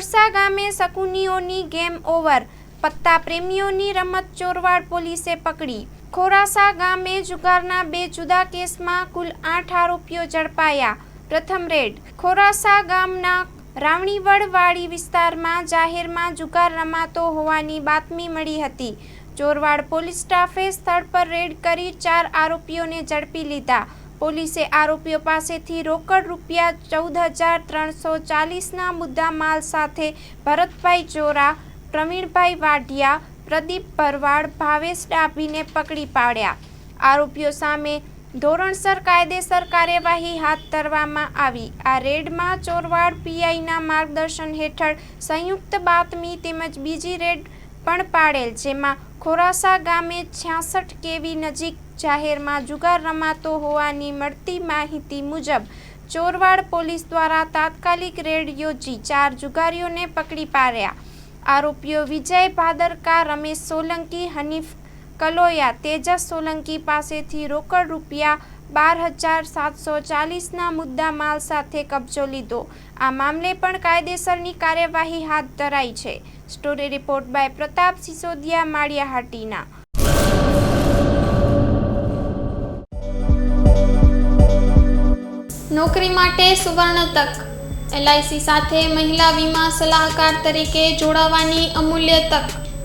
ખોરસા ગામે શકુનીઓની game over. પત્તા પ્રેમીઓની રમત ચોરવાડ પોલીસે પકડી. ખોરાસા ગામે જુગારના બે જુદા કેસમાં કુલ આઠ આરોપીઓ ઝડપાયા. પ્રથમ રેડ. ખોરાસા ગામના રાવણીવડવાડી વિસ્તારમાં જાહેરમાં જુગાર રમાતો હોવાની બાતમી મળી હતી. ચોરવાડ પોલીસ સ્ટાફે સ્થળ પર રેડ કરી ચાર આરોપીઓને ઝડપી લીધા. પોલીસે આરોપીઓ પાસેથી રોકડ રૂપિયા ચૌદ હજાર ત્રણસો ચાલીસના મુદ્દા માલ સાથે ભરતભાઈ ચોરા, પ્રવીણભાઈ વાઢિયા, પ્રદીપ ભરવાડ, ભાવેશ ડાભીને પકડી પાડ્યા. આરોપીઓ સામે ધોરણસર કાયદેસર કાર્યવાહી હાથ ધરવામાં આવી. આ રેડમાં ચોરવાડ પીઆઈના માર્ગદર્શન હેઠળ સંયુક્ત બાતમી તેમજ બીજી રેડ પણ પાડેલ, જેમાં ખોરાસા ગામે છ્યાસઠ કેવી નજીક જાહેરમાં જુગાર રમાતો હોવાની મળતી માહિતી મુજબ, ચોરવાડ પોલીસ દ્વારા તાત્કાલિક રેડ યોજી ચાર જુગારીઓને પકડી પાડ્યા. આરોપીઓ વિજય ભાદરકા, રમેશ સોલંકી, હનીફ કલોયા તેજસ સોલંકી પાસેથી રોકડ રૂપિયા બાર હજાર સાતસો ચાલીસના મુદ્દા માલ સાથે કબજો લીધો. આ મામલે પણ કાયદેસરની કાર્યવાહી હાથ ધરાઈ છે. Story report by Pratap Sisodiya, Maliyahatina. નોકરી માટે સુવર્ણ તક. એલઆઈસી સાથે મહિલા વીમા સલાહકાર તરીકે જોડાવાની અમૂલ્ય તક.